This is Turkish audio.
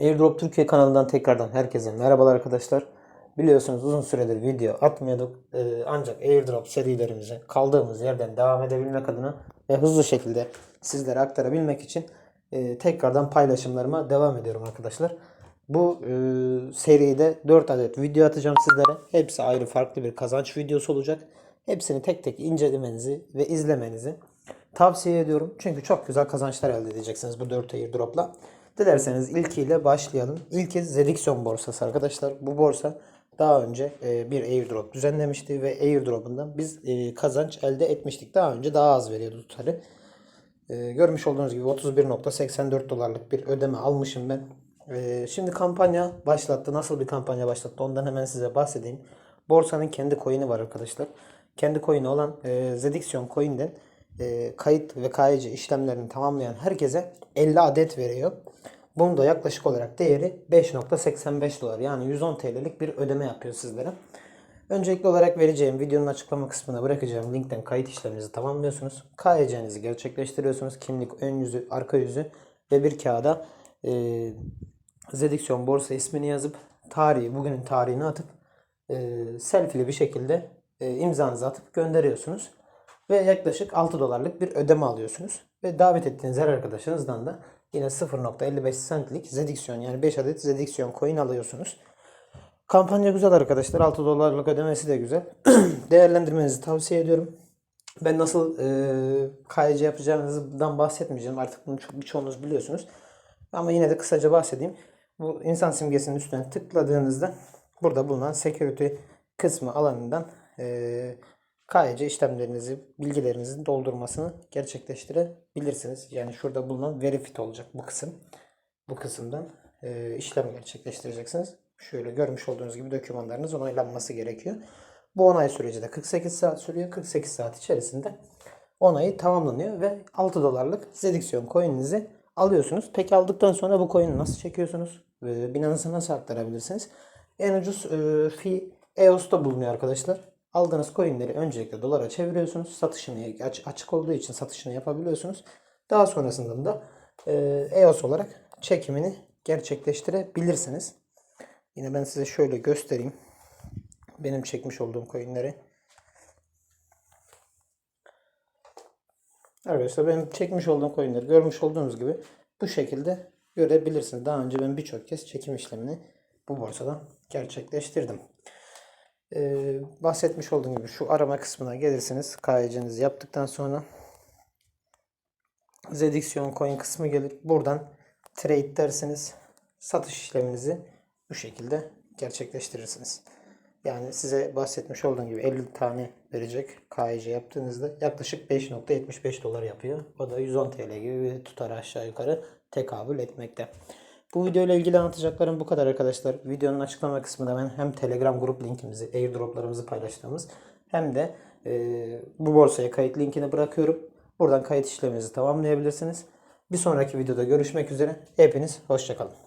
Airdrop Türkiye kanalından tekrardan herkese merhabalar arkadaşlar. Biliyorsunuz uzun süredir video atmıyorduk. Ee, ancak Airdrop serilerimize kaldığımız yerden devam edebilmek adına ve hızlı şekilde sizlere aktarabilmek için e, tekrardan paylaşımlarıma devam ediyorum arkadaşlar. Bu e, seride 4 adet video atacağım sizlere. Hepsi ayrı farklı bir kazanç videosu olacak. Hepsini tek tek incelemenizi ve izlemenizi tavsiye ediyorum. Çünkü çok güzel kazançlar elde edeceksiniz bu 4 airdropla. Dilerseniz ilkiyle başlayalım. İlki Zediction borsası arkadaşlar. Bu borsa daha önce e, bir airdrop düzenlemişti ve airdrop'undan biz e, kazanç elde etmiştik. Daha önce daha az veriyordu tutarı. E, görmüş olduğunuz gibi 31.84 dolarlık bir ödeme almışım ben. Şimdi kampanya başlattı. Nasıl bir kampanya başlattı ondan hemen size bahsedeyim. Borsanın kendi coin'i var arkadaşlar. Kendi coin'i olan Zediction coin'den e, kayıt ve KYC işlemlerini tamamlayan herkese 50 adet veriyor. Bunun da yaklaşık olarak değeri 5.85 dolar. Yani 110 TL'lik bir ödeme yapıyor sizlere. Öncelikli olarak vereceğim videonun açıklama kısmına bırakacağım linkten kayıt işleminizi tamamlıyorsunuz. KYC'nizi gerçekleştiriyorsunuz. Kimlik, ön yüzü, arka yüzü ve bir kağıda e, Zediction borsa ismini yazıp tarihi, bugünün tarihini atıp e, selfie'li bir şekilde e, imzanızı atıp gönderiyorsunuz. Ve yaklaşık 6 dolarlık bir ödeme alıyorsunuz. Ve davet ettiğiniz her arkadaşınızdan da yine 0.55 centlik Zediction yani 5 adet Zediction coin alıyorsunuz. Kampanya güzel arkadaşlar. 6 dolarlık ödemesi de güzel. Değerlendirmenizi tavsiye ediyorum. Ben nasıl e, KYC yapacağınızdan bahsetmeyeceğim. Artık bunu çok, birçoğunuz biliyorsunuz. Ama yine de kısaca bahsedeyim. Bu insan simgesinin üstüne tıkladığınızda burada bulunan security kısmı alanından e, KYC işlemlerinizi, bilgilerinizin doldurmasını gerçekleştirebilirsiniz. Yani şurada bulunan verifit olacak bu kısım. Bu kısımdan e, işlem gerçekleştireceksiniz. Şöyle görmüş olduğunuz gibi dokümanlarınız onaylanması gerekiyor. Bu onay süreci de 48 saat sürüyor. 48 saat içerisinde onayı tamamlanıyor ve 6 dolarlık Zediction coin'inizi alıyorsunuz. Peki aldıktan sonra bu coin'i nasıl çekiyorsunuz? Binance'a nasıl aktarabilirsiniz? En ucuz e, fee EOS'ta bulunuyor arkadaşlar. Aldığınız coinleri öncelikle dolara çeviriyorsunuz. Satışını aç- açık olduğu için satışını yapabiliyorsunuz. Daha sonrasında da e, EOS olarak çekimini gerçekleştirebilirsiniz. Yine ben size şöyle göstereyim. Benim çekmiş olduğum coinleri. Arkadaşlar benim çekmiş olduğum coinleri görmüş olduğunuz gibi bu şekilde görebilirsiniz. Daha önce ben birçok kez çekim işlemini bu borsada gerçekleştirdim. Ee, bahsetmiş olduğum gibi şu arama kısmına gelirsiniz. KYC'nizi yaptıktan sonra Zediction coin kısmı gelir. Buradan trade dersiniz. Satış işleminizi bu şekilde gerçekleştirirsiniz. Yani size bahsetmiş olduğum gibi 50 tane verecek KYC yaptığınızda yaklaşık 5.75 dolar yapıyor. O da 110 TL gibi bir tutar aşağı yukarı tekabül etmekte. Bu video ile ilgili anlatacaklarım bu kadar arkadaşlar. Videonun açıklama kısmında ben hem Telegram grup linkimizi, airdroplarımızı paylaştığımız hem de e, bu borsaya kayıt linkini bırakıyorum. Buradan kayıt işleminizi tamamlayabilirsiniz. Bir sonraki videoda görüşmek üzere. Hepiniz hoşçakalın.